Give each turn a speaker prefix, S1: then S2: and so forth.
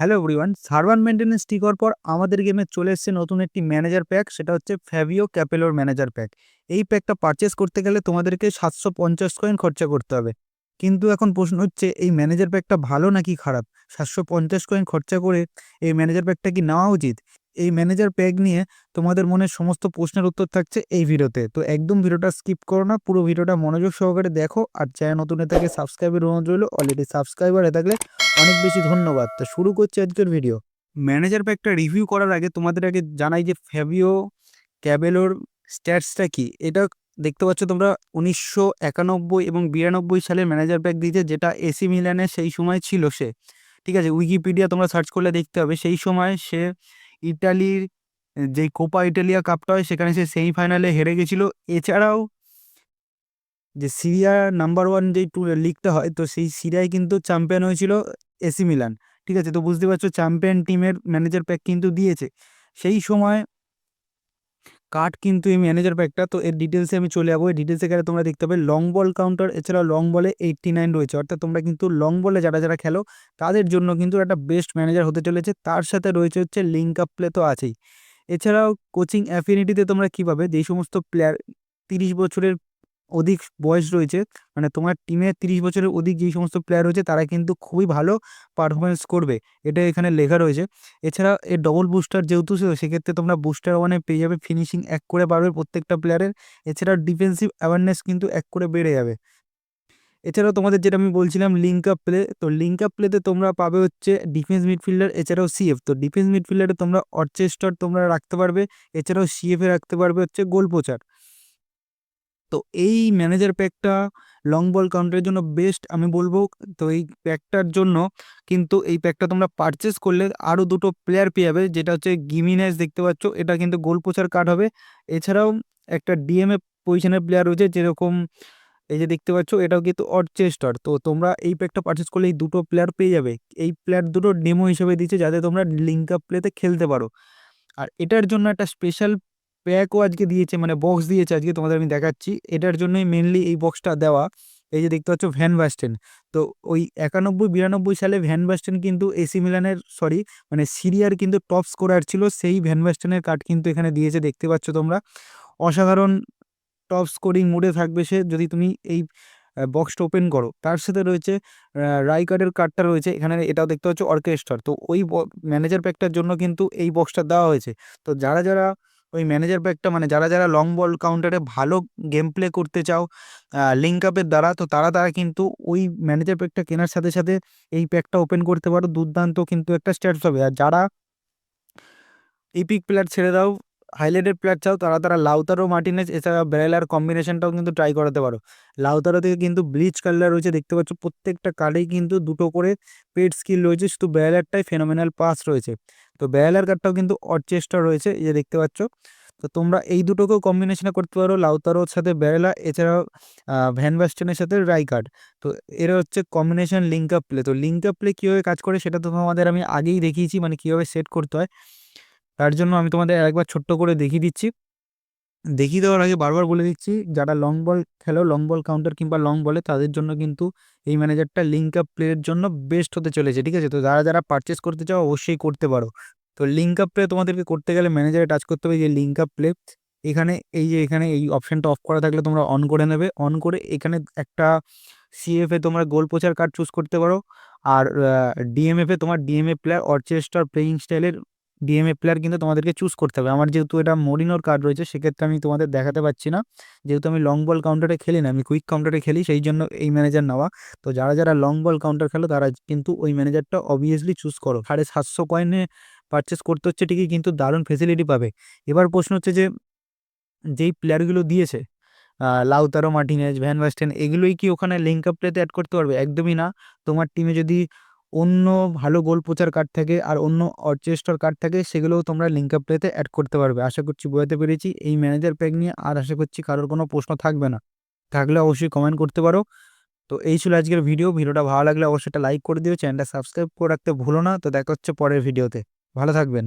S1: Hello everyone server maintenance ঠিক হওয়ার পর আমাদের গেমে চলে এসছে নতুন একটি ম্যানেজার প্যাক, সেটা হচ্ছে ফ্যাভিও ক্যাপেলোর ম্যানেজার প্যাক। এই প্যাকটা পারচেস করতে গেলে তোমাদেরকে সাতশো পঞ্চাশ কয়েন খরচা করতে হবে। কিন্তু এখন প্রশ্ন হচ্ছে, এই ম্যানেজার প্যাকটা ভালো নাকি খারাপ? সাতশো পঞ্চাশ কয়েন খরচা করে এই ম্যানেজার প্যাকটা কি নেওয়া উচিত? এই ম্যানেজার প্যাক নিয়ে তোমাদের মনে সমস্ত প্রশ্নের উত্তর থাকছে এই ভিডিওতে। তো একদম ভিডিওটা স্কিপ করো না, পুরো ভিডিওটা মনোযোগ সহকারে দেখো আর চ্যানেল নতুন থাকলে সাবস্ক্রাইবের অনুরোধ রইল অলরেডি সাবস্ক্রাইবার হয়ে থাকলে অনেক বেশি ধন্যবাদ। তো শুরু করছি আজকের ভিডিও ম্যানেজার প্যাকটা রিভিউ করার আগে তোমাদের আগে জানাই যে ফ্যাবিও ক্যাবেলোর স্ট্যাটসটা কি? এটা দেখতে পাচ্ছ তোমরা উনিশশো একানব্বই এবং বিরানব্বই সালের ম্যানেজার প্যাক দিয়েছে, যেটা এসি মিলানে সেই সময় ছিল সে। ঠিক আছে উইকিপিডিয়া তোমরা সার্চ করলে দেখতে হবে সেই সময় সে ইটালির, যে কোপা ইটালিয়া কাপটা হয়, সেখানে সে সেমিফাইনালে হেরে গেছিল। এছাড়াও যে সিরিয়া নাম্বার ওয়ান যে টু লিগটা হয়, তো সেই সিরিয়ায় কিন্তু চ্যাম্পিয়ন হয়েছিল এসি মিলান। ঠিক আছে, তো বুঝতে পারছ চ্যাম্পিয়ন টিমের ম্যানেজার প্যাক কিন্তু দিয়েছে। সেই সময় কার্ড কিন্তু এই ম্যানেজার প্যাকটা তো এর ডিটেলসে আমি চলে যাব। এই ডিটেলসে গেলে তোমরা দেখতে পাবে লং বল কাউন্টার এছাড়াও লং বলে এইটটি নাইন রয়েছে। অর্থাৎ তোমরা কিন্তু লং বলে যারা যারা খেলো, তাদের জন্য কিন্তু একটা বেস্ট ম্যানেজার হতে চলেছে। তার সাথে রয়েছে হচ্ছে লিঙ্ক আপ প্লে তো আছেই। এছাড়াও কোচিং অ্যাফিনিটিতে তোমরা কীভাবে যেই সমস্ত প্লেয়ার তিরিশ বছরের অধিক বয়স রয়েছে। মানে তোমার টিমে তিরিশ বছরের অধিক যেই সমস্ত প্লেয়ার রয়েছে, তারা কিন্তু খুবই ভালো পারফরমেন্স করবে। এটা এখানে লেখা রয়েছে। এছাড়া এর ডবল বুস্টার যেহেতু সেক্ষেত্রে তোমরা বুস্টার ওয়ানে পেয়ে যাবে ফিনিশিং এক করে পারবে প্রত্যেকটা প্লেয়ারের এছাড়া ডিফেন্সিভ অ্যাওয়ারনেস কিন্তু এক করে বেড়ে যাবে। এছাড়াও তোমাদের যেটা আমি বলছিলাম লিঙ্ক আপ প্লে তো লিঙ্ক আপ প্লেতে তোমরা পাবে হচ্ছে ডিফেন্স মিডফিল্ডার এছাড়াও সিএফ তো ডিফেন্স মিডফিল্ডারে তোমরা অর্চেস্টার তোমরা রাখতে পারবে, এছাড়াও সিএফে রাখতে পারবে হচ্ছে গোল পোচার তো এই ম্যানেজার প্যাকটা লং বল কাউন্টারের জন্য বেস্ট আমি বলব। তো এই প্যাকটার জন্য কিন্তু এই প্যাকটা তোমরা পারচেস করলে আরও দুটো প্লেয়ার পেয়ে যাবে। যেটা হচ্ছে গিমিনাইজ দেখতে পাচ্ছ, এটা কিন্তু গোল পোচার কার্ড হবে। এছাড়াও একটা ডিএমএ পজিশনের প্লেয়ার রয়েছে যেরকম এই যে দেখতে পাচ্ছ, এটাও কিন্তু অর্চেস্টার তো তোমরা এই প্যাকটা পারচেস করলে এই দুটো প্লেয়ার পেয়ে যাবে। এই প্লেয়ার দুটো ডেমো হিসেবে দিচ্ছে যাতে তোমরা লিঙ্ক আপ প্লেতে খেলতে পারো। আর এটার জন্য একটা স্পেশাল প্যাকও আজকে দিয়েছে মানে বক্স দিয়েছে আজকে তোমাদের আমি দেখাচ্ছি। এটার জন্যই মেনলি এই বক্সটা দেওয়া। এই যে দেখতে পাচ্ছ ভ্যান বাস্টেন তো ওই একানব্বই, বিরানব্বই সালে ভ্যান বাস্টেন কিন্তু এসি মিলানের সরি মানে সিরিয়ার কিন্তু টপ স্কোরার ছিল। সেই ভ্যান বাস্টেনের কার্ড কিন্তু এখানে দিয়েছে, দেখতে পাচ্ছ তোমরা। অসাধারণ টপ স্কোরিং মোডে থাকবে সে, যদি তুমি এই বক্সটা ওপেন করো। তার সাথে রয়েছে রাই কার্ডের কার্ডটা রয়েছে। এখানে এটাও দেখতে পাচ্ছ অর্কেস্ট্রার তো ওই ম্যানেজার প্যাকটার জন্য কিন্তু এই বক্সটা দেওয়া হয়েছে। তো যারা যারা ওই ম্যানেজার ব্যাগটা মানে যারা যারা লং বল কাউন্টারে ভালো গেম প্লে করতে চাও লিঙ্ক আপের দ্বারা, তো তারা তারা কিন্তু ওই ম্যানেজার প্যাকটা কেনার সাথে সাথে এই প্যাকটা ওপেন করতে পারো। দুর্দান্ত কিন্তু একটা স্ট্যাটস হবে। আর যারা ইপিক প্লেয়ার ছেড়ে দাও হাইলাইটেড প্লেয়ার চাও, তারা তারা লাউতারো মার্টিনেজ, এছাড়া বেরেলার কম্বিনেশনটাও কিন্তু ট্রাই করাতে পারো। লাউতারো থেকে কিন্তু ব্লিচ কালার রয়েছে, দেখতে পাচ্ছ প্রত্যেকটা কার্ডেই কিন্তু দুটো করে পেড স্কিল রয়েছে, শুধু বেরেলারটাই ফেনোমেনাল পাস রয়েছে। তো বেরেলার কার্ডটাও কিন্তু অরচেস্টার রয়েছে, এই যে দেখতে পাচ্ছ। তো তোমরা এই দুটোকেও কম্বিনেশনে করতে পারো, লাউতারোর সাথে বেরেলা এছাড়াও ভ্যান ব্যাস্টেনের সাথে রাই কার্ড তো এরা হচ্ছে কম্বিনেশন লিঙ্ক আপ প্লে তো লিঙ্ক আপ প্লে কীভাবে কাজ করে সেটা তো তোমাদের আমি আগেই দেখিয়েছি মানে কীভাবে সেট করতে হয়। তার জন্য আমি তোমাদের একবার ছোট্ট করে দেখিয়ে দিচ্ছি। দেখিয়ে দেওয়ার আগে বারবার বলে দিচ্ছি, যারা লং বল খেলো লং বল কাউন্টার কিংবা লং বলে তাদের জন্য কিন্তু এই ম্যানেজারটা লিঙ্ক আপ প্লের জন্য বেস্ট হতে চলেছে, ঠিক আছে? তো যারা যারা পারচেস করতে চাও, অবশ্যই করতে পারো। তো লিঙ্ক আপ প্লে তোমাদেরকে করতে গেলে ম্যানেজারে টাচ করতে হবে যে লিঙ্ক আপ প্লে এখানে এই যে, এখানে এই অপশানটা অফ করা থাকলে তোমরা অন করে নেবে। অন করে এখানে একটা সিএফে তোমরা গোল পোচার কার্ড চুজ করতে পারো। আর ডিএমএফে তোমার ডিএমএ প্লেয়ার অর্চেস্টার প্লেয়িং স্টাইলের ডিএমএ প্লেয়ার কিন্তু তোমাদেরকে চুজ করতে হবে। আমার যেহেতু এটা মরিনোর কার্ড রয়েছে, সেক্ষেত্রে আমি তোমাদের দেখাতে পাচ্ছি না। যেহেতু আমি লং বল কাউন্টারে খেলি না, আমি কুইক কাউন্টারে খেলি, সেই জন্য এই ম্যানেজার নেওয়া। তো যারা যারা লং বল কাউন্টার খেলো, তারা কিন্তু ওই ম্যানেজারটা অবভিয়াসলি চুজ করো। সাড়ে সাতশো কয়েনে পারচেস করতে হচ্ছে, ঠিকই কিন্তু দারুণ ফেসিলিটি পাবে। এবার প্রশ্ন হচ্ছে যে, যেই প্লেয়ারগুলো দিয়েছে লাউতারো মার্টিনেজ ভ্যান ওয়েস্টেন এগুলোই কি ওখানে লিঙ্ক আপ প্লেতে অ্যাড করতে পারবে? একদমই না। তোমার টিমে যদি অন্য ভালো গোল পোচার কার্ড থাকে আর অন্য অর্চেস্টার কার্ড থাকে সেগুলোও তোমরা লিঙ্ক আপ প্লেতে অ্যাড করতে পারবে। আশা করছি বোঝাতে পেরেছি। এই ম্যানেজার প্যাক নিয়ে আর আশা করছি কারোর কোনো প্রশ্ন থাকবে না। থাকলে অবশ্যই কমেন্ট করতে পারো। তো এই ছিল আজকের ভিডিও ভিডিওটা ভালো লাগলে অবশ্যই একটা লাইক করে দিও। চ্যানেলটা সাবস্ক্রাইব করে রাখতে ভুলো না। তো দেখা হচ্ছে পরের ভিডিওতে ভালো থাকবেন।